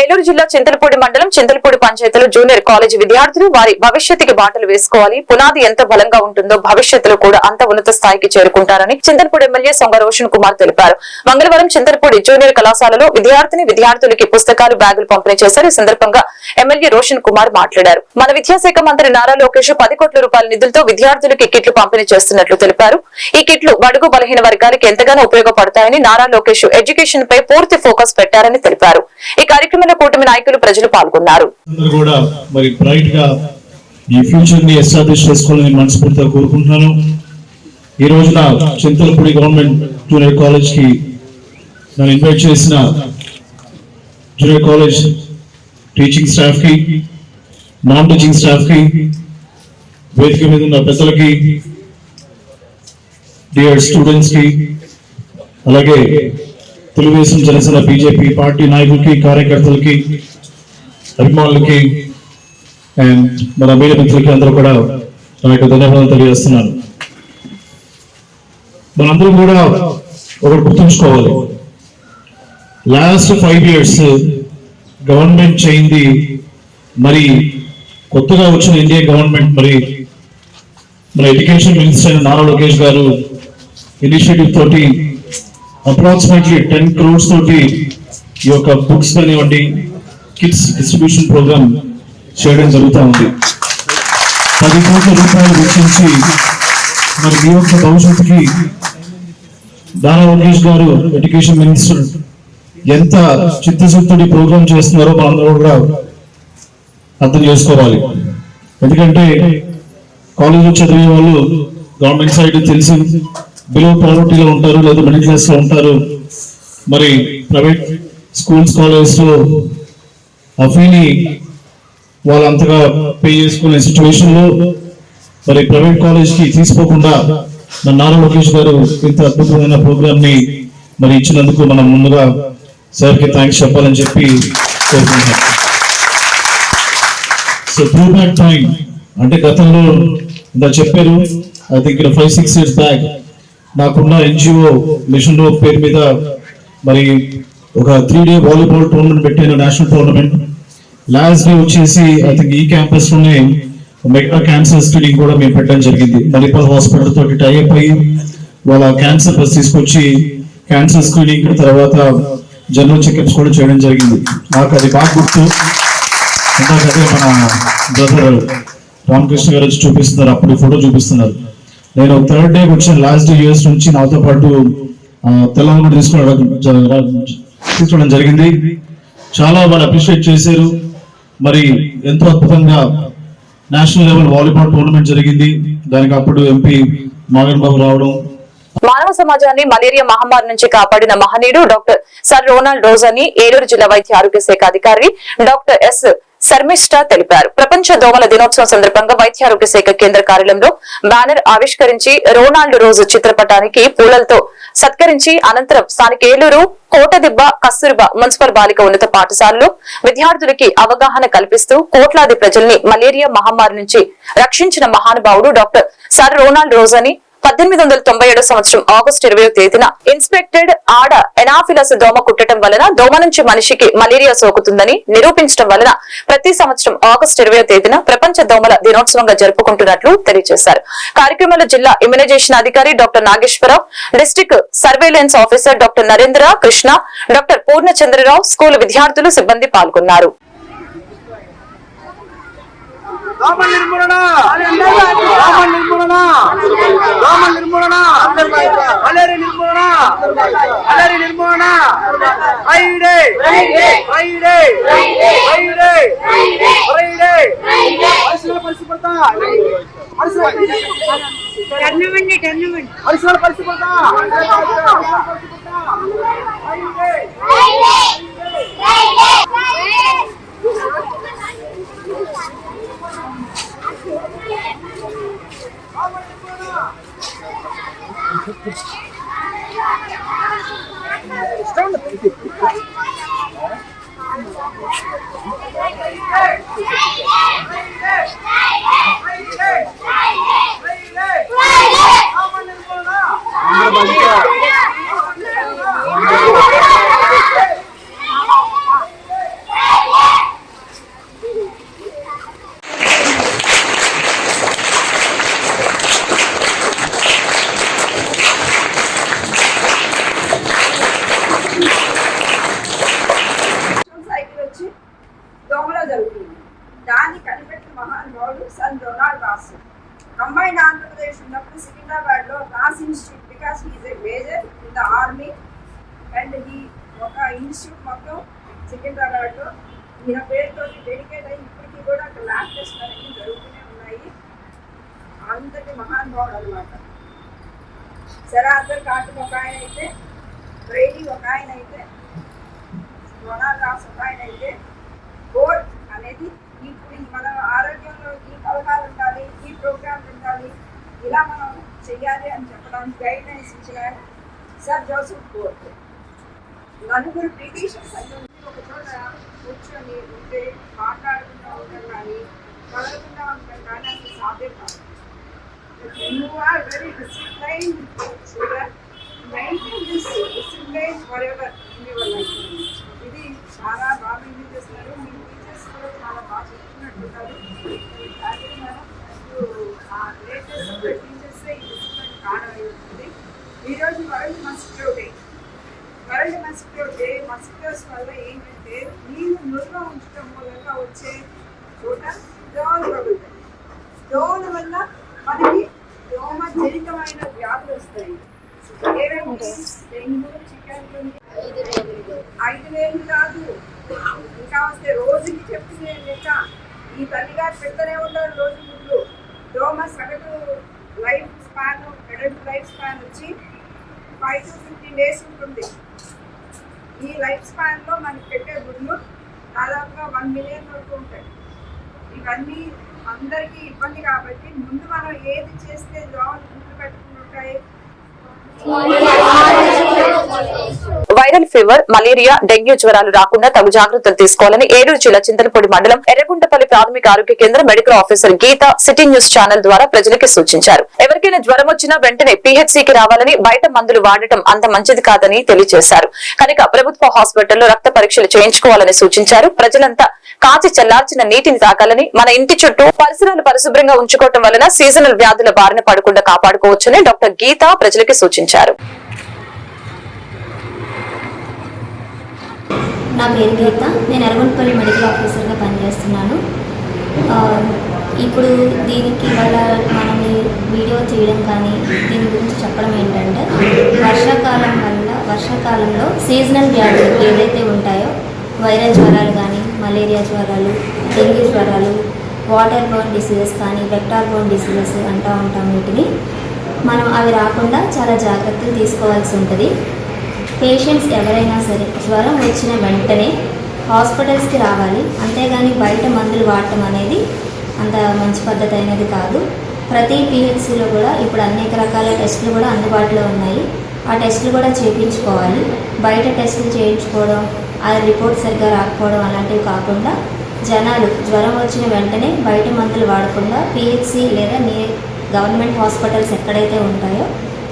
ఏలూరు జిల్లా చింతలపూడి మండలం చింతలపూడి పంచాయతీలో జూనియర్ కాలేజీ విద్యార్థులు వారి భవిష్యత్తుకి బాటలు వేసుకోవాలి. పునాది ఎంత బలంగా ఉంటుందో భవిష్యత్తులో కూడా అంత ఉన్నత స్థాయికి చేరుకుంటారని చింతలపూడి ఎమ్మెల్యే సొంగ రోషన్ కుమార్ తెలిపారు. మంగళవారం చింతలపూడి జూనియర్ కళాశాలలో విద్యార్థిని విద్యార్థులకి పుస్తకాలు బ్యాగులు పంపిణీ చేశారు. ఈ సందర్భంగా ఎమ్మెల్యే రోషన్ కుమార్ మాట్లాడారు. మన విద్యాశాఖ మంత్రి నారా లోకేష్ పది కోట్ల రూపాయల నిధులతో విద్యార్థులకి కిట్లు పంపిణీ చేస్తున్నట్లు తెలిపారు. ఈ కిట్లు బడుగు బలహీన వర్గాలకు ఎంతగానో ఉపయోగపడతాయని నారా లోకేష్ ఎడ్యుకేషన్ పై పూర్తి ఫోకస్ పెట్టారని తెలిపారు. ఈ కార్యక్రమంలో కూటమి నాయకులు ప్రజలు పాల్గొన్నారు. కూడా మరి బ్రైట్గా ఈ ఫ్యూచర్ని ఎస్టాబ్లిష్ చేసుకోవాలని మనస్ఫూర్తిగా కోరుకుంటున్నాను. ఈ రోజున చింతలపూడి గవర్నమెంట్ జూనియర్ కాలేజ్కి నన్ను ఇన్వైట్ చేసిన జూనియర్ కాలేజ్ టీచింగ్ స్టాఫ్కి నాన్ టీచింగ్ స్టాఫ్కి వేదిక మీద ఉన్న పెద్దలకి డియర్ స్టూడెంట్స్కి అలాగే తెలుగుదేశం జనసేన బీజేపీ పార్టీ నాయకులకి కార్యకర్తలకి అభిమానులకి అండ్ మన మీడియా మిత్రులకి అందరూ కూడా నా యొక్క ధన్యవాదాలు తెలియజేస్తున్నాను. మనందరం కూడా ఒకటి గుర్తుంచుకోవాలి. లాస్ట్ ఫైవ్ ఇయర్స్ గవర్నమెంట్ చేయింది మరి కొత్తగా వచ్చిన ఇండియా గవర్నమెంట్ మరి మన ఎడ్యుకేషన్ మినిస్టర్ నారా లోకేష్ గారు ఇనిషియేటివ్ తోటి అప్రాక్సిమేట్లీ టెన్ క్రోర్స్ తోటి ఈ యొక్క బుక్స్ కానివ్వండి కిడ్స్ డిస్ట్రిబ్యూషన్ ప్రోగ్రామ్ చేయడం జరుగుతూ ఉంది. పది కోట్ల రూపాయలు వెచ్చించి మరి మీ యొక్క భవిష్యత్తుకి దానా లోకేష్ గారు ఎడ్యుకేషన్ మినిస్టర్ ఎంత చిత్తశుద్ధుడి ప్రోగ్రామ్ చేస్తున్నారో మనందరూ కూడా అర్థం చేసుకోవాలి. ఎందుకంటే కాలేజీలో చదివే వాళ్ళు గవర్నమెంట్ సైడ్ తెలిసి బిలో పావర్టీలో ఉంటారు లేదా మిడిల్ ఉంటారు. మరి ప్రైవేట్ స్కూల్స్ కాలేజెస్లో ఆ ఫీని వాళ్ళు అంతగా పే చేసుకునే సిచ్యువేషన్లో మరి ప్రైవేట్ కాలేజ్కి తీసుకోకుండా మన నారా లోకేష్ గారు ఇంత అద్భుతమైన ప్రోగ్రామ్ని మరి ఇచ్చినందుకు మనం ముందుగా సార్కి థ్యాంక్స్ చెప్పాలని చెప్పి కోరుకుంటున్నాం. సో త్రూ బ్యాక్ టైం అంటే గతంలో ఇంత చెప్పారు I think five six years back నాకున్న ఎన్జిఓ మిషన్లో పేరు మీద మరి ఒక త్రీ డే వాలీబాల్ టోర్నమెంట్ పెట్టాను నేషనల్ టోర్నమెంట్. లాస్ట్ డే వచ్చేసి ఐ థింక్ ఈ క్యాంపస్లోనే మెగా క్యాన్సర్ స్క్రీనింగ్ కూడా మేము పెట్టడం జరిగింది. మణిపాల్ హాస్పిటల్ తోటి టైఅప్ అయ్యి వాళ్ళ క్యాన్సర్ బస్ తీసుకొచ్చి క్యాన్సర్ స్క్రీనింగ్ తర్వాత జనరల్ చెకప్స్ కూడా చేయడం జరిగింది. నాకు అది బాగా గుర్తు. ఇందాక మన బ్రదర్ రామకృష్ణ గారు వచ్చి చూపిస్తున్నారు అప్పుడు ఫోటో చూపిస్తున్నారు. నేను థర్డ్ డే వచ్చిన లాస్ట్ ఇయర్స్ నుంచి నాతో పాటు తెలంగాణ తీసుకోవడం తీసుకోవడం జరిగింది. చాలా వాళ్ళు అప్రిషియేట్ చేశారు. మరి ఎంతో అద్భుతంగా నేషనల్ లెవెల్ వాలీబాల్ టోర్నమెంట్ జరిగింది. దానికి అప్పుడు ఎంపీ మాగన్ బాబు రావడం. మానవ సమాజాన్ని మలేరియా మహమ్మారి నుంచి కాపాడిన మహనీయుడు డాక్టర్ సర్ రోనాల్డ్ రోజ్ అని ఏలూరు జిల్లా వైద్య ఆరోగ్య శాఖ అధికారి డాక్టర్ ఎస్ శర్మిష్ఠ తెలిపారు. ప్రపంచ దోమల దినోత్సవం సందర్భంగా వైద్యారోగ్య శాఖ కేంద్ర కార్యాలయంలో బ్యానర్ ఆవిష్కరించి రోనాల్డ్ రోజు చిత్రపటానికి పూలలతో సత్కరించి అనంతరం స్థానిక ఏలూరు కోటదిబ్బ కస్తూరిబా మున్సిపల్ బాలిక ఉన్నత పాఠశాలలో విద్యార్థులకి అవగాహన కల్పిస్తూ కోట్లాది ప్రజల్ని మలేరియా మహమ్మారి నుంచి రక్షించిన మహానుభావుడు డాక్టర్ సర్ రోనాల్డ్ రోజ్ అని పద్దెనిమిది వందల తొంభై ఏడో సంవత్సరం ఆగస్టు ఇరవై తేదీన ఇన్స్పెక్టెడ్ ఆడ ఎనాఫిలస్ దోమ కుట్టడం వలన దోమ నుంచి మనిషికి మలేరియా సోకుతుందని నిరూపించడం వలన ప్రతి సంవత్సరం ఆగస్టు ఇరవై తేదీన ప్రపంచ దోమల దినోత్సవంగా జరుపుకుంటున్నట్లు తెలియజేశారు. కార్యక్రమంలో జిల్లా ఇమ్యునైజేషన్ అధికారి doctor Nageswara Rao district surveillance officer doctor Narendra Krishna doctor Purnachandra Rao school విద్యార్థులు సిబ్బంది పాల్గొన్నారు. దోమ నిర్మూలన దోమ నిర్మూలన దోమ నిర్మూలన మలేరియా నిర్మూలన మలేరియా నిర్మూలన ఫ్రైడే ఫ్రైడే ఫ్రైడే ఫ్రైడే పరిసరాల పరిశుభ్రత పరిసరాల టర్నమెంట్ టర్నమెంట్ పరిసరాల పరిశుభ్రత ఫ్రైడే దాన్ని కనిపెట్టిన మహానుభావుడు సన్ డొనాల్డ్ రాస్ కంబైన్ ఆంధ్రప్రదేశ్ ఉన్నప్పుడు సికింద్రాబాద్లో Ross institute because he is a major in the army. And ఈ ఒక ఇన్స్టిట్యూట్ మొత్తం సికింద్రాబాద్లో ఈయన పేరుతో డెడికేట్ అయ్యి ఇప్పటికీ కూడా అక్కడ ల్యాబ్ టెస్ట్ అనేది జరుగుతూనే ఉన్నాయి. అంతటి మహానుభావుడు అనమాట సరే అర్థం ఒక ఆయన అయితే బ్రేడీ ఒక ఆయన అయితే డొనాల్డ్ రాస్ ఒక ఆయన అయితే గోల్డ్ అనేది మన ఆరోగ్యంలో ఈ పథకాలు ఉండాలి ఈ ప్రోగ్రామ్స్ ఉండాలి. ఇలా మనం చెయ్యాలి అని చెప్పడానికి గైడ్లైన్స్ ఇచ్చిన సార్ సర్ జోసెఫ్ గోల్డ్ నలుగురు బ్రిటిషర్స్ అయ్యి ఒక చోట కూర్చొని ఉంటే మాట్లాడుకుంటూ ఉంటాం కానీ కలగకుండా ఉంటాం కానీ అసలు సాధ్యం కాదు. You are very discipline student. Maintain this discipline your life. ఇది చాలా బాగా ఎంజాయ్ చేస్తున్నారు మీ టీచర్స్ కూడా చాలా బాగా చెప్తున్నట్టుంటారు అలాగే మనం ఇప్పుడు ఆ లేటెస్ట్ టీచర్స్ ఈ డిసిప్లిన్ కారణమవుతుంది ఈరోజు world mosquito day world mosquito day mosquitoes వల్ల ఏంటంటే నీళ్ళు నిల్వ ఉంచడం మూలంగా వచ్చే చోట దోమలు పగులుతాయి దోమల వల్ల మనకి దోమ జనితమైన వ్యాధులు వస్తాయి ఏవేంటి డెంగ్యూ చికెన్ ఐదు వేలు కాదు ఇంకా వస్తే రోజుకి చెప్తుంది లెక్క ఈ తల్లిగారు పెడుతూనే ఉంటారు రోజు ముందు దోమ సగటు life span adult life span వచ్చి ఫైవ్ టు ఫిఫ్టీన్ డేస్ ఉంటుంది ఈ లైఫ్ స్పాన్లో మనకి పెట్టే గుడ్లు దాదాపుగా వన్ మిలియన్ వరకు ఉంటాయి ఇవన్నీ అందరికీ ఇబ్బంది కాబట్టి ముందు మనం ఏది చేస్తే దోమలు గుర్తు పెట్టుకుంటాయి వైరల్ ఫీవర్ మలేరియా డెంగ్యూ జ్వరాలు రాకుండా తగు జాగ్రత్తలు తీసుకోవాలని ఏలూరు జిల్లా చింతలపూడి మండలం ఎర్రగుంటపల్లి ప్రాథమిక ఆరోగ్య కేంద్రం medical officer Geeta city news channel ద్వారా ప్రజలకి సూచించారు. ఎవరికైనా జ్వరం వచ్చినా వెంటనే పీహెచ్సీకి రావాలని బయట మందులు వాడటం అంత మంచిది కాదని తెలియజేశారు. కనుక ప్రభుత్వ హాస్పిటల్లో రక్త పరీక్షలు చేయించుకోవాలని సూచించారు. ప్రజలంతా కాచి చల్లార్చిన నీటిని తాగాలని మన ఇంటి చుట్టూ పరిసరాలు పరిశుభ్రంగా ఉంచుకోవటం వలన సీజనల్ వ్యాధుల బారిన పడకుండా కాపాడుకోవచ్చని డాక్టర్ గీత ప్రజలకి సూచించారు. నా పేరు గీత. నేను ఎర్రగొండపల్లి మెడికల్ ఆఫీసర్గా పనిచేస్తున్నాను. ఇప్పుడు దీనికి వల్ల మనం వీడియో చేయడం కానీ దీని గురించి చెప్పడం ఏంటంటే వర్షాకాలం వల్ల వర్షాకాలంలో సీజనల్ వ్యాధులు ఏదైతే ఉంటాయో వైరల్ జ్వరాలు కానీ మలేరియా జ్వరాలు డెంగ్యూ జ్వరాలు వాటర్ బోర్న్ డిసీజెస్ కానీ వెక్టార్ బోర్న్ డిసీజెస్ అంటూ ఉంటాం వీటిని. మనం అవి రాకుండా చాలా జాగ్రత్తలు తీసుకోవాల్సి ఉంటుంది. పేషెంట్స్ ఎవరైనా సరే జ్వరం వచ్చిన వెంటనే హాస్పిటల్స్కి రావాలి. అంతేగాని బయట మందులు వాడటం అనేది అంత మంచి పద్ధతి అయినది కాదు. ప్రతి పిహెచ్సిలో కూడా ఇప్పుడు అనేక రకాల టెస్టులు కూడా అందుబాటులో ఉన్నాయి. ఆ టెస్టులు కూడా చేయించుకోవాలి. బయట టెస్టులు చేయించుకోవడం ఆ రిపోర్ట్ సరిగ్గా రాకపోవడం అలాంటివి కాకుండా జనాలు జ్వరం వచ్చిన వెంటనే బయట మందులు వాడకుండా పిహెచ్సి లేదా నీ గవర్నమెంట్ హాస్పిటల్స్ ఎక్కడైతే ఉంటాయో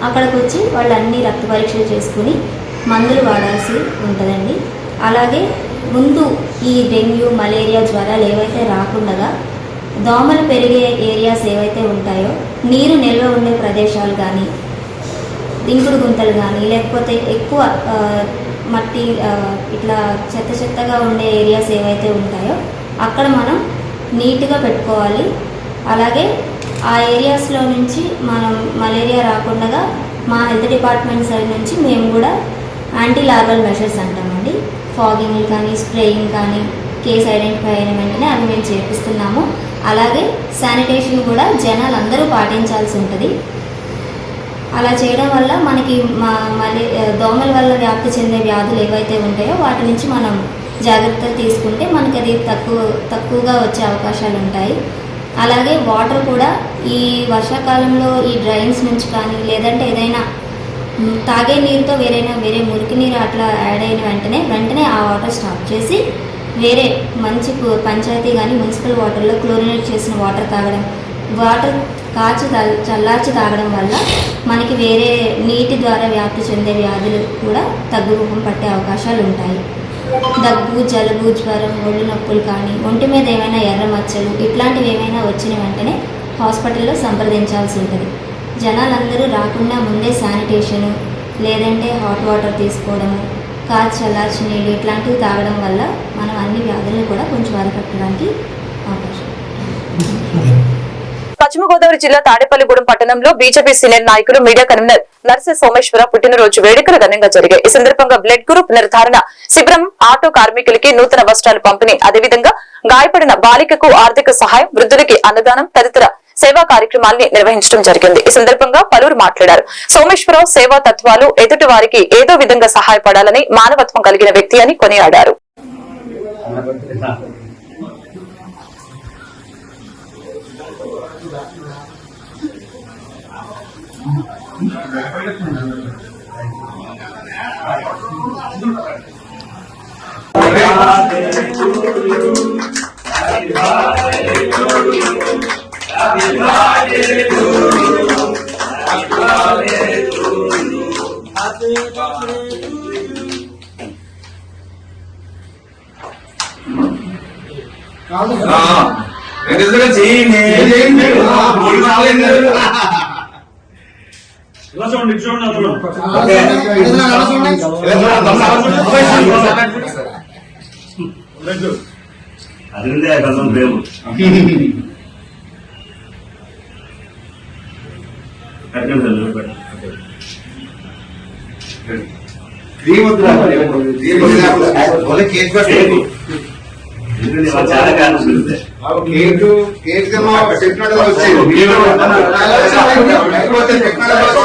అక్కడికి వచ్చి వాళ్ళు అన్ని రక్త పరీక్షలు చేసుకుని మందులు వాడాల్సి ఉంటుందండి. అలాగే ముందు ఈ డెంగ్యూ మలేరియా జ్వరాలు ఏవైతే రాకుండా దోమలు పెరిగే ఏరియాస్ ఏవైతే ఉంటాయో నీరు నిల్వ ఉండే ప్రదేశాలు కానీ ఇంకుడు గుంతలు కానీ లేకపోతే ఎక్కువ మట్టి ఇట్లా చెత్త చెత్తగా ఉండే ఏరియాస్ ఏవైతే ఉంటాయో అక్కడ మనం నీట్గా పెట్టుకోవాలి. అలాగే ఆ ఏరియాస్లో నుంచి మనం మలేరియా రాకుండా మా హెల్త్ డిపార్ట్మెంట్ సైడ్ నుంచి మేము కూడా యాంటీ లార్వల్ మెషర్స్ అంటామండి ఫాగింగ్ కానీ స్ప్రేయింగ్ కానీ కేసు ఐడెంటిఫై అయిన వెంటనే అవి మేము చేపిస్తున్నాము. అలాగే శానిటేషన్ కూడా జనాలు అందరూ పాటించాల్సి ఉంటుంది. అలా చేయడం వల్ల మనకి మా మళ్ళీ దోమల వల్ల వ్యాప్తి చెందే వ్యాధులు ఏవైతే ఉంటాయో వాటి నుంచి మనం జాగ్రత్తలు తీసుకుంటే మనకి అది తక్కువ తక్కువగా వచ్చే అవకాశాలు ఉంటాయి. అలాగే వాటర్ కూడా ఈ వర్షాకాలంలో ఈ డ్రైన్స్ నుంచి కానీ లేదంటే ఏదైనా తాగే నీరుతో వేరైనా వేరే మురికి నీరు అట్లా యాడ్ అయిన వెంటనే వెంటనే ఆ వాటర్ స్టాప్ చేసి వేరే మంచి పంచాయతీ కానీ మున్సిపల్ వాటర్లో క్లోరినేట్ చేసిన వాటర్ తాగడం. వాటర్ కాచి చల్లార్చి తాగడం వల్ల మనకి వేరే నీటి ద్వారా వ్యాప్తి చెందే వ్యాధులు కూడా తగ్గు రూపం పట్టే అవకాశాలు ఉంటాయి. దగ్గు జలుబు జ్వరం ఒళ్ళు నొప్పులు కానీ ఒంటి మీద ఏమైనా ఎర్ర మచ్చలు ఇట్లాంటివి ఏమైనా వచ్చిన వెంటనే హాస్పిటల్లో సంప్రదించాల్సి ఉంటుంది. జనాలందరూ రాకుండా ముందే శానిటేషను లేదంటే హాట్ వాటర్ తీసుకోవడము కాచి చల్లార్చి నీళ్ళు ఇట్లాంటివి తాగడం వల్ల మనం అన్ని వ్యాధులను కూడా కొంచెం అరికట్టడానికి అవకాశం. పశ్చిమ గోదావరి జిల్లా తాడేపల్లిగూడెం పట్టణంలో బీజేపీ సీనియర్ నాయకులు మీడియా కన్వీనర్ నర్సే సోమేశ్వర పుట్టినరోజు వేడుకలు ఘనంగా జరిగాయి. ఈ సందర్భంగా బ్లడ్ గ్రూప్ నిర్ధారణ శిబిరం ఆటో కార్మికులకి నూతన వస్త్రాలు పంపిణీ అదేవిధంగా గాయపడిన బాలికకు ఆర్థిక సహాయం వృద్ధులకి అన్నదానం తదితర సేవా కార్యక్రమాల్ని నిర్వహించడం జరిగింది. ఈ సందర్భంగా పలువురు మాట్లాడారు. సోమేశ్వరరావు సేవా తత్వాలు ఎదుటి వారికి ఏదో విధంగా సహాయపడాలని మానవత్వం కలిగిన వ్యక్తి అని కొనియాడారు. అదిందే కసం ప్రేమ కట్టండి సార్ పెట్టండి. ఎందుకంటే ఇవాళ చాలా కారణం దొరికితే కేక్ కేక్ టెక్నాలజీ వచ్చేది టెక్నాలజీ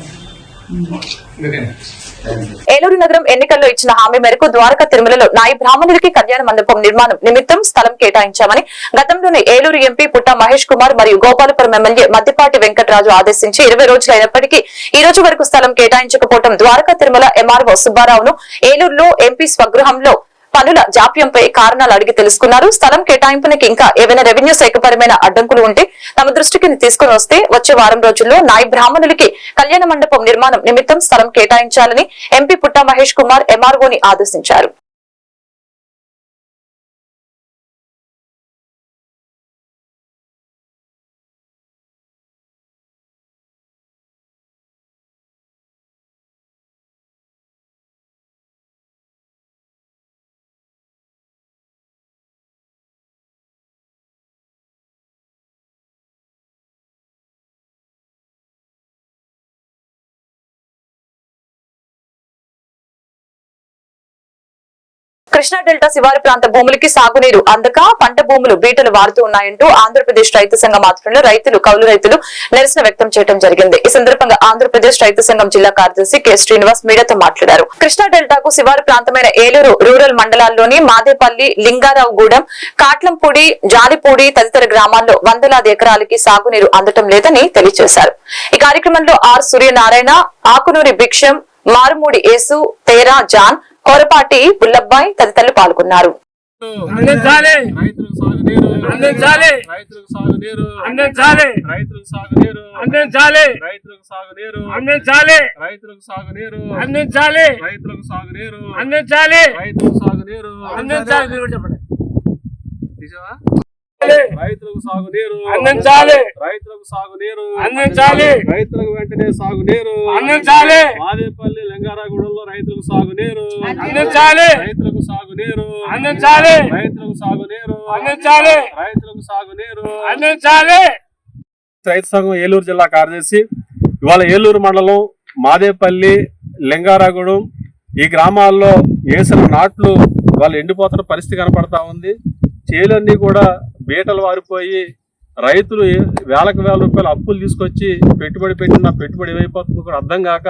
ఏలూరు నగరం ఎన్నికల్లో ఇచ్చిన హామీ మేరకు ద్వారకా తిరుమలలో నాయి బ్రాహ్మణులకి కళ్యాణ మండపం నిర్మాణం నిమిత్తం స్థలం కేటాయించామని గతంలోనే ఏలూరు ఎంపీ పుట్ట మహేష్ కుమార్ మరియు గోపాలపురం ఎమ్మెల్యే మద్దిపాటి వెంకటరాజు ఆదేశించి ఇరవై రోజులైనప్పటికీ ఈ రోజు వరకు స్థలం కేటాయించకపోవడం ద్వారకా తిరుమల ఎంఆర్ఓ సుబ్బారావును ఏలూరులో ఎంపీ స్వగృహంలో పనుల జాప్యంపై కారణాలు అడిగి తెలుసుకున్నారు. స్థలం కేటాయింపునికి ఇంకా ఏవైనా రెవెన్యూ శాఖపరమైన అడ్డంకులు ఉంటే తమ దృష్టికి తీసుకుని వస్తే వచ్చే వారం రోజుల్లో నాయి బ్రాహ్మణులకి కళ్యాణ మండపం నిర్మాణం నిమిత్తం స్థలం కేటాయించాలని ఎంపీ పుట్ట మహేష్ కుమార్ ఎంఆర్ఓని ఆదేశించారు. కృష్ణా డెల్టా శివారు ప్రాంత భూములకి సాగునీరు అందక పంట భూములు బీటలు వారుతూ ఉన్నాయంటూ ఆంధ్రప్రదేశ్ రైతు సంఘం ఆధ్వర్యంలో రైతులు కౌలు రైతులు నిరసన వ్యక్తం చేయడం జరిగింది. ఈ సందర్భంగా ఆంధ్రప్రదేశ్ రైతు సంఘం జిల్లా కార్యదర్శి కె. శ్రీనివాస్ మీడియాతో మాట్లాడారు. కృష్ణా డెల్టాకు శివారు ప్రాంతమైన ఏలూరు రూరల్ మండలాల్లోని మాదేపల్లి లింగారావుగూడెం కాట్లంపూడి జాలిపూడి తదితర గ్రామాల్లో వందలాది ఎకరాలకి సాగునీరు అందటం లేదని తెలియజేశారు. ఈ కార్యక్రమంలో ఆర్ సూర్యనారాయణ ఆకునూరి భిక్షం మారుమూడి యేసు తేరా జాన్ కొరపాటి బుల్లబ్బాయ్ తదితరులు పాల్గొన్నారు. అందించాలి. రైతులకు అందించాలి. రైతులకు అందించాలి. రైతులకు అందించాలి. రైతులకు అందించాలి. రైతులకు సాగునీరు అందించాలి. రైతులకు సాగునీరు అందించాలి. రైతులకు సాగునీరు అందించాలి. మీరు కూడా చెప్పండి రైతులకు సాగునీరు అందించాలి. రైతులకు సాగునీరు అందించాలి. రైతులకు వెంటనే సాగునీరు అందించాలి. మాదేపల్లి లింగారాగూడెంలో రైతులకు సాగునీరు అందించాలి. రైతులకు సాగునీరు అందించాలి. రైతులకు సాగునీరు అందించాలి. రైతులకు సాగునీరు అందించాలి. రైతు సంఘం ఏలూరు జిల్లా కార్యదర్శి ఇవాళ ఏలూరు మండలం మాదేపల్లి లింగారాగూడెం ఈ గ్రామాల్లో వేసిన నాట్లు వాళ్ళు ఎండిపోతున్న పరిస్థితి కనపడతా ఉంది. చేలన్నీ కూడా బీటలు వారిపోయి రైతులు వేలకు వేల రూపాయలు అప్పులు తీసుకొచ్చి పెట్టుబడి పెట్టిన పెట్టుబడి ఏమైపోతుందో కూడా అర్థం కాక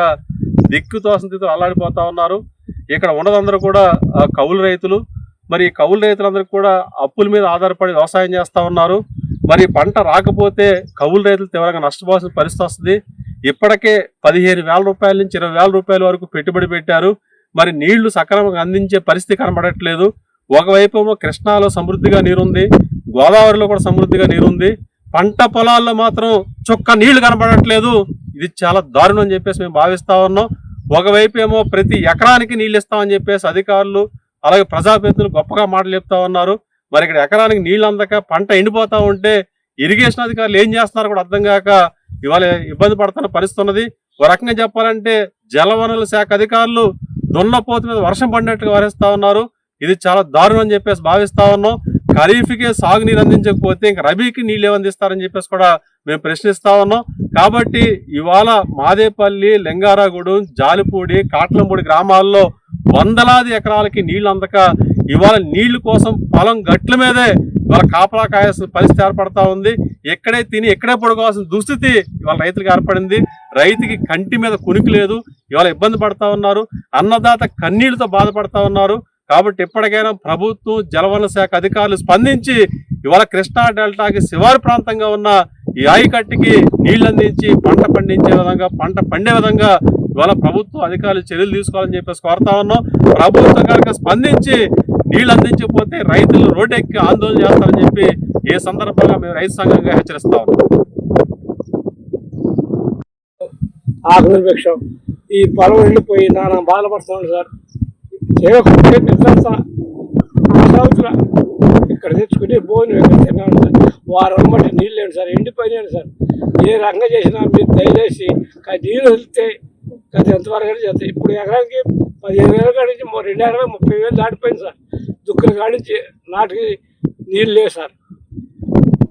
దిక్కు తోసిన స్థితిలో అల్లాడిపోతా ఉన్నారు. ఇక్కడ ఉన్నదందరూ కూడా కౌలు రైతులు. మరి కౌలు రైతులందరూ కూడా అప్పుల మీద ఆధారపడి వ్యవసాయం చేస్తూ ఉన్నారు. మరి పంట రాకపోతే కౌలు రైతులు తీవ్రంగా నష్టపోవాల్సిన పరిస్థితి వస్తుంది. ఇప్పటికే పదిహేను వేల రూపాయల నుంచి ఇరవై వేల రూపాయల వరకు పెట్టుబడి పెట్టారు. మరి నీళ్ళు సక్రమంగా అందించే పరిస్థితి కనబడట్లేదు. ఒకవైపు కృష్ణాలో సమృద్ధిగా నీరుంది. గోదావరిలో కూడా సమృద్ధిగా నీరు ఉంది. పంట పొలాల్లో మాత్రం చుక్క నీళ్ళు కనపడట్లేదు ఇది చాలా దారుణం అని చెప్పేసి మేము భావిస్తా ఉన్నాం. ఒకవైపు ఏమో ప్రతి ఎకరానికి నీళ్ళు ఇస్తామని చెప్పేసి అధికారులు అలాగే ప్రజాప్రతినిధులు గొప్పగా మాటలు చెప్తా ఉన్నారు. మరి ఇక్కడ ఎకరానికి నీళ్ళు అందక పంట ఎండిపోతా ఉంటే ఇరిగేషన్ అధికారులు ఏం చేస్తున్నారో కూడా అర్థం కాక ఇవాళ ఇబ్బంది పడుతున్న పరిస్థితి ఉన్నది. ఒక రకంగా చెప్పాలంటే జలవనరుల శాఖ అధికారులు దున్నపోతు మీద వర్షం పడినట్టుగా వరిస్తా ఉన్నారు. ఇది చాలా దారుణం అని చెప్పేసి భావిస్తా ఉన్నాం. ఖరీఫ్కే సాగునీరు అందించకపోతే ఇంకా రబీకి నీళ్ళు ఏమందిస్తారని చెప్పేసి కూడా మేము ప్రశ్నిస్తా ఉన్నాం. కాబట్టి ఇవాళ మాదేపల్లి లింగారాగూడెం జాలిపూడి కాట్లంపూడి గ్రామాల్లో వందలాది ఎకరాలకి నీళ్ళు అందక ఇవాళ నీళ్ళు కోసం పొలం గట్ల మీదే ఇవాళ కాపలా కాయాల్సిన పరిస్థితి ఏర్పడతా ఉంది. ఎక్కడే తిని ఎక్కడే పడుకోవాల్సిన దుస్థితి ఇవాళ రైతులకు ఏర్పడింది. రైతుకి కంటి మీద కునికి లేదు. ఇవాళ ఇబ్బంది పడతా ఉన్నారు. అన్నదాత కన్నీళ్ళతో బాధపడతా ఉన్నారు. కాబట్టి ఇప్పటికైనా ప్రభుత్వం జలవన శాఖ అధికారులు స్పందించి ఇవాళ కృష్ణా డెల్టాకి శివారు ప్రాంతంగా ఉన్న ఈ ఆయకట్టుకి నీళ్ళు అందించి పంట పండించే విధంగా పంట పండే విధంగా ఇవాళ ప్రభుత్వం అధికారులు చర్యలు తీసుకోవాలని చెప్పేసి కోరుతా ఉన్నాం. ప్రభుత్వం కనుక స్పందించి నీళ్ళు అందించకపోతే రైతులు రోడ్డెక్కి ఆందోళన చేస్తారని చెప్పి ఏ సందర్భంగా మేము రైతు సంఘంగా హెచ్చరిస్తా ఉన్నాం. ఈ పొలం వెళ్ళిపోయి నానా బాధపడుతున్నాడు సార్. చేయకపోతే పెద్ద సంవత్సరం ఇక్కడ తెచ్చుకుని భోజనం ఇక్కడ తిన్నాను సార్. వారం అమ్మట నీళ్ళు లేండి సార్ ఎండిపోయినాను సార్. ఏ రంగ చేసినా మీరు దయచేసి కా- నీళ్ళు వెళ్తే గత ఎంతవరకు చేస్తాయి. ఇప్పుడు ఎకరానికి పదిహేను వేల కాడి నుంచి రెండు ఎకరాలు ముప్పై వేలు దాటిపోయింది సార్. దుక్కుల కాడి నుంచి నాటికి నీళ్ళు లేవు సార్.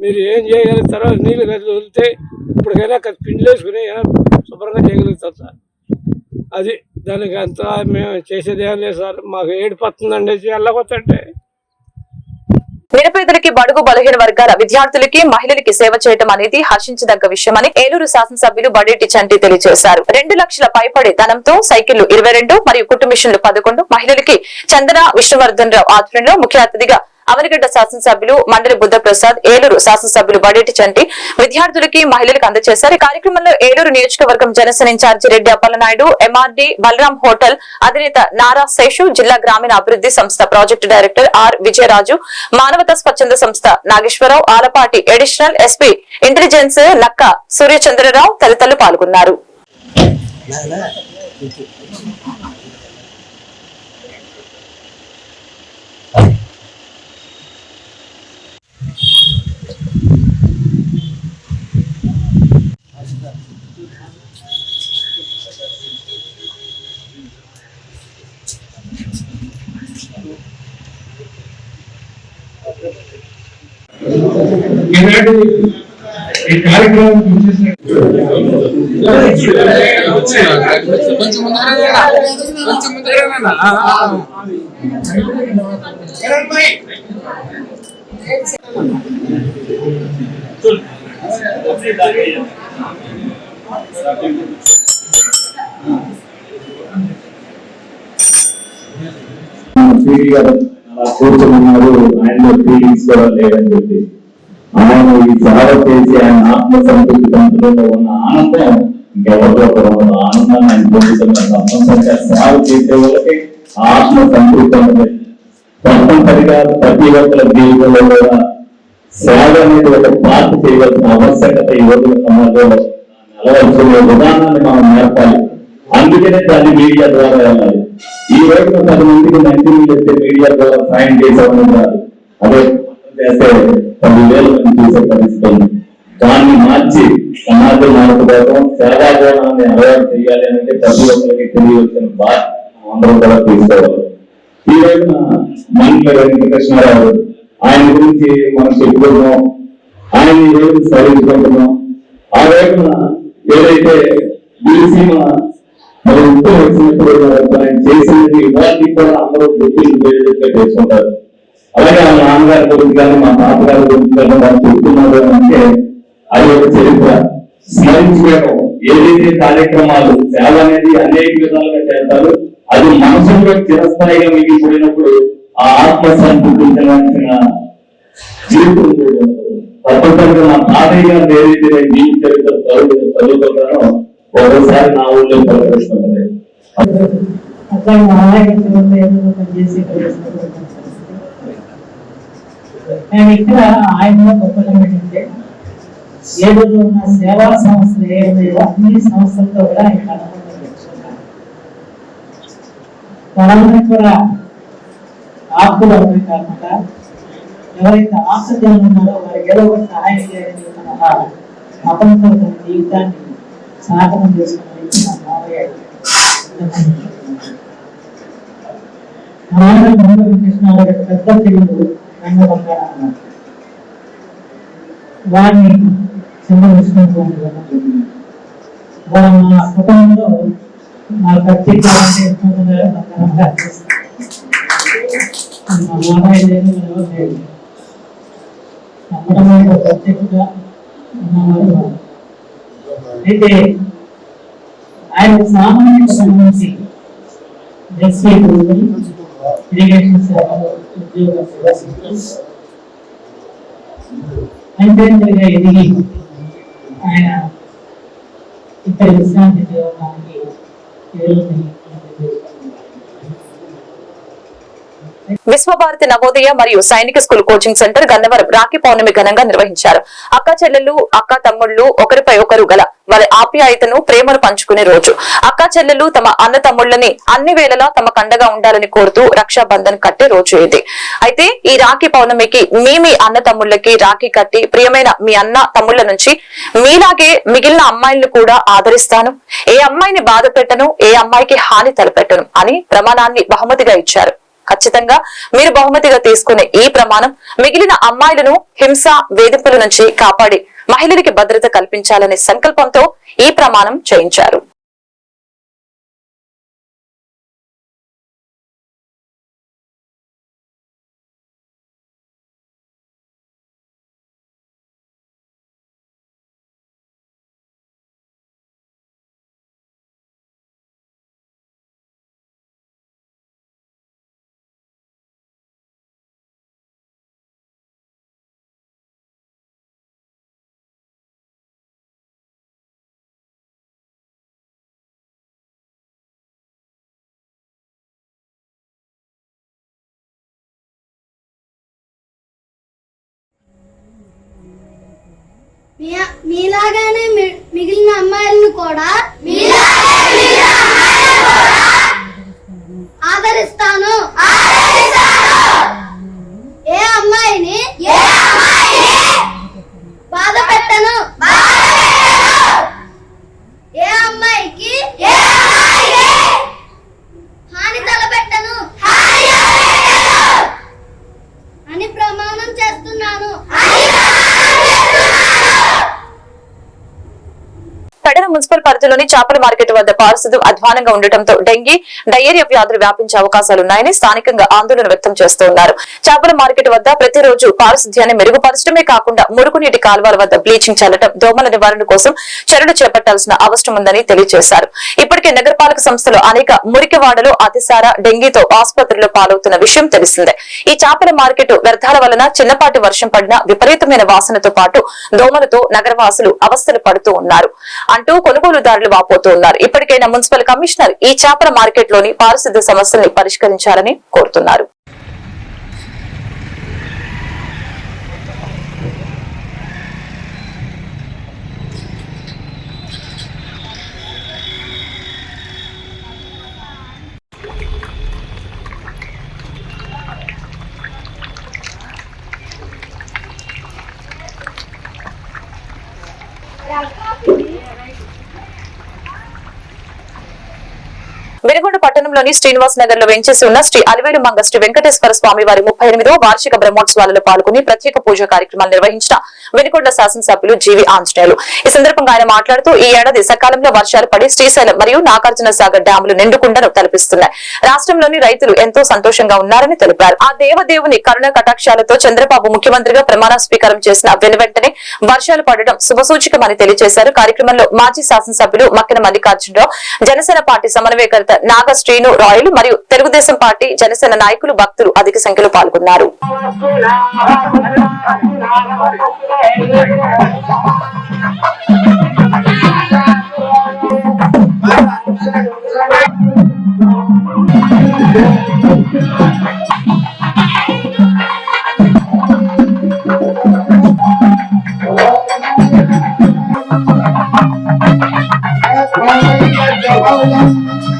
మీరు ఏం చేయగలుగుతారో నీళ్ళు గది వదిలితే ఇప్పటికైనా పిండి వేసుకుని శుభ్రంగా చేయగలుగుతారు సార్. అది దానికి అంతా మేము చేసేదేం లేదు సార్. మాకు ఏడిపోతుందండి వెళ్ళకొచ్చంటే నిరుపేదలకి బడుగు బలహీన వర్గాల విద్యార్థులకి మహిళలకి సేవ చేయడం అనేది హర్షించదగ్గ విషయమని ఏలూరు శాసనసభ్యులు బడేటి చంటి తెలియజేశారు. రెండు లక్షల పైపడి ధనంతో సైకిళ్ళు ఇరవై రెండు మరియు కుటుంబిషన్లు పదకొండు మహిళలకి చందన విష్ణువర్ధన్ రావు ఆధ్వర్యంలో ముఖ్య అతిథిగా అవనిగడ్డ శాసనసభ్యులు మండలి బుద్ధప్రసాద్ ఏలూరు శాసనసభ్యులు బడేటి చంటి విద్యార్థులకి మహిళలకు అందజేశారు ఈ కార్యక్రమంలో ఏలూరు నియోజకవర్గం Janasena in charge Reddy Appalanaidu MRD Balaram hotel అధినేత నారా శేషు జిల్లా గ్రామీణ అభివృద్ధి సంస్థ ప్రాజెక్టు డైరెక్టర్ ఆర్ విజయరాజు మానవతా స్వచ్ఛంద సంస్థ Nageswara Rao Alapati additional SP intelligence Nakka Suryachandra Rao తదితరులు పాల్గొన్నారు. ఈనాటి ఈ కార్యక్రమం చూసేసిన పీడి గారు అలా కూర్చున్నారు. ఆయనలో ఫీలింగ్స్ కూడా లేదని చెప్పి. ఆయన ఈ సేవ చేసి ఆయన ఆత్మ సంతృప్తి పొందడంలో ఉన్న ఆనందం ఇంకెవరిలో కూడా ఉన్న ఆనందాన్ని ఆయన పొందుతున్నారు తప్పనిసరిగా సేవ చేసే వాళ్ళకి ఆత్మ సంతృప్తి ఉంటుంది తప్పనిసరిగా ప్రతి ఒక్కరి జీవితంలో కూడా సేవ అనేది ఒక పాత్ర చేయవలసిన ఆవశ్యకత ఈ రోజుల సమాజంలో నిలవలసిన విధానాన్ని మనం నేర్పాలి. అందుకనే దాన్ని మీడియా ద్వారా వెళ్ళాలి. ఈ రోజున పది మందికి మంచి చెప్తే మీడియా ద్వారా సాయం చేసేవాళ్ళు కాదు అదే చేస్తే పది వేల మంది చూసే పరిస్థితి ఉంది. దాన్ని మార్చి సమాజం సేవా సేవాగుణాన్ని అలవాటు చేయాలి అంటే ప్రతి ఒక్కరికి తెలియవలసిన బాధ్యత మనం అందరం కూడా తీసుకోవాలి. ఈ రోజున మంత్రి వెంకటకృష్ణారావు ఆయన గురించి మనం చెప్పుకుంటున్నాం. ఆయన ఈ రోజు స్మరించుకుంటున్నాం ఆ రోజున ఏదైతే బీసీ మరి ఉత్తరం వచ్చినప్పుడు మనం చేసినది ఇవాళకి కూడా అందరూ గుర్తులు వేదికగా చేసుకుంటారు అలాగే మా నాన్నగారి గురించి కానీ మా తాతగారి గురించి కానీ వాళ్ళు చెప్తున్నారు అంటే అది ఒక చరిత్ర. స్మరించుకోవడం. ఏదైతే కార్యక్రమాలు సేవ అనేది అనేక విధాలుగా చేస్తారు అది మనసులో చిరస్థాయిగా మిగిలిపోయినప్పుడు ఆ ఆత్మ సంతృప్తించవలసిన తప్పనిసరిగా తాతయ్య గారు ఏదైతే నేను జీవిత చరిత్ర చదువుతున్నానో ఒకసారి నా ఊళ్ళో ఆయన గొప్పతనం ఏంటంటే ఉన్న సేవా సంస్థలు ఏమైనా అన్ని సంస్థలతో కూడా ఆయన కూడా ఆకులు అవే కాకుండా ఎవరైతే ఆశ్చర్యాలు ఉన్నారో వారికి ఏదో ఒక సహాయం చేయాలని మన మతంతో తన జీవితాన్ని సాధనం చేసుకున్న వ్యక్తి మావయ్య మా నాన్న గారి పెద్ద తెలుగు రంగబంగారు అన్నారు వారిని చిన్న మా కుటుంబంలో నా ప్రత్యేక మా మామయ్య లేదు ఎవరు లేదు నమ్మడం అయితే ఆయన సామాన్య సంబంధించి ఎస్సీ ఇరిగేషన్ సేవలో ఉద్యోగ అంతేందుగా ఎదిగి ఆయన ఇక్కడ విశ్రాంతి జీవనానికి ఎదురు విశ్వభారతి నవోదయ మరియు Sainik school coaching centre Gannavaram Rakhi Pournami ఘనంగా నిర్వహించారు. అక్క చెల్లెలు అక్క తమ్ముళ్ళు ఒకరిపై ఒకరు గల వారి ఆప్యాయతను ప్రేమను పంచుకునే రోజు. అక్క చెల్లెలు తమ అన్న తమ్ముళ్ళని అన్ని వేళలా తమ కండగా ఉండాలని కోరుతూ రక్షాబంధన్ కట్టే రోజు ఇది. అయితే ఈ రాఖీ పౌర్ణమికి మీ మీ అన్న తమ్ముళ్ళకి రాఖీ కట్టి ప్రియమైన మీ అన్న తమ్ముళ్ళ నుంచి మీలాగే మిగిలిన అమ్మాయిలను కూడా ఆదరిస్తాను. ఏ అమ్మాయిని బాధ పెట్టను ఏ అమ్మాయికి హాని తలపెట్టను అని ప్రమాణాన్ని బహుమతిగా ఇచ్చారు. ఖచ్చితంగా మీరు బహుమతిగా తీసుకునే ఈ ప్రమాణం మిగిలిన అమ్మాయిలను హింస వేధింపుల నుంచి కాపాడి మహిళలకి భద్రత కల్పించాలనే సంకల్పంతో ఈ ప్రమాణం చేయించారు. మీలాగానే మి- మిగిలిన అమ్మాయిలను కూడా ఆదరిస్తాను ఏ అమ్మాయిని బాధ పెట్టను ఏ అమ్మాయికి హాని తలపెట్టను అని ప్రమాణం చేస్తున్నాను పెడన మున్సిపల్ పరిధిలోని మార్కెట్ వద్ద పారిశుద్ధ్యం అధ్వానంగా ఉండటంతో డెంగీ డయేరియా వ్యాధులు వ్యాపించే అవకాశాలున్నాయని స్థానికంగా ఆందోళన వ్యక్తం చేస్తున్నారు. చేపల మార్కెట్ వద్ద ప్రతిరోజు పారిశుద్ధ్యాన్ని మెరుగుపరచడమే కాకుండా మురుగునీటి కాలువల వద్ద బ్లీచింగ్ చల్లటం దోమల నివారణ కోసం చర్యలు చేపట్టాల్సిన అవసరం ఉందని తెలియజేశారు. ఇప్పటికే నగరపాలక సంస్థలు అనేక మురికివాడలు అతిసార డెంగీతో ఆసుపత్రిలో పాలవుతున్న విషయం తెలిసిందే. ఈ చేపల మార్కెట్ వ్యర్థాల వలన చిన్నపాటి వర్షం పడిన విపరీతమైన వాసనతో పాటు దోమలతో నగరవాసులు అవస్థలు పడుతూ ఉన్నారు. అంటూ కొనుగోలుదారులు వాపోతూ ఉన్నారు. ఇప్పటికైనా మున్సిపల్ కమిషనర్ ఈ చేపల మార్కెట్లోని పారిశుద్ధ్య సమస్యల్ని పరిష్కరించాలని కోరుతున్నారు. వెలుగొండ పట్టణంలోని శ్రీనివాస్ నగర్లో వెంచేసి ఉన్న శ్రీ అలివేలు మంగ శ్రీ వెంకటేశ్వర స్వామి వారి ముప్పై ఎనిమిదవ వార్షిక బ్రహ్మోత్సవాలలో పాల్గొని ప్రత్యేక పూజ కార్యక్రమాలు నిర్వహించిన వెనుకొండ శాసనసభ్యులు జీవి ఆంజనేయులు. ఈ సందర్భంగా ఆయన మాట్లాడుతూ ఈ ఏడాది సకాలంలో వర్షాలు పడి శ్రీశైలం మరియు నాగార్జున సాగర్ డ్యాములు నిండుకుండను తలపిస్తున్నాయి. రాష్ట్రంలోని రైతులు ఎంతో సంతోషంగా ఉన్నారని తెలిపారు. ఆ దేవదేవుని కరుణ కటాక్షాలతో చంద్రబాబు ముఖ్యమంత్రిగా ప్రమాణ స్వీకారం చేసిన వెనువెంటనే వర్షాలు పడడం శుభసూచకమని తెలియజేశారు. కార్యక్రమంలో మాజీ శాసనసభ్యులు మక్కిన మల్లికార్జునరావు జనసేన పార్టీ సమన్వయకర్త నాగ శ్రీను రాయల్ మరియు తెలుగుదేశం పార్టీ జనసేన నాయకులు భక్తులు అధిక సంఖ్యలో పాల్గొన్నారు Thank you.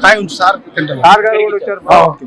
काय ఉంచు సార్ సార్ గారు కూడా వచ్చారు ఓకే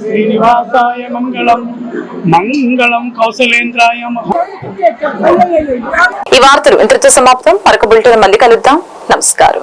శ్రీనివాసాయ మంగళం మంగళం కౌశలేంద్రాయ ఈ వార్తలు ఇంతటితో సమాప్తం. మరొక బులెటిన్ మళ్ళీ కలుద్దాం. నమస్కారం.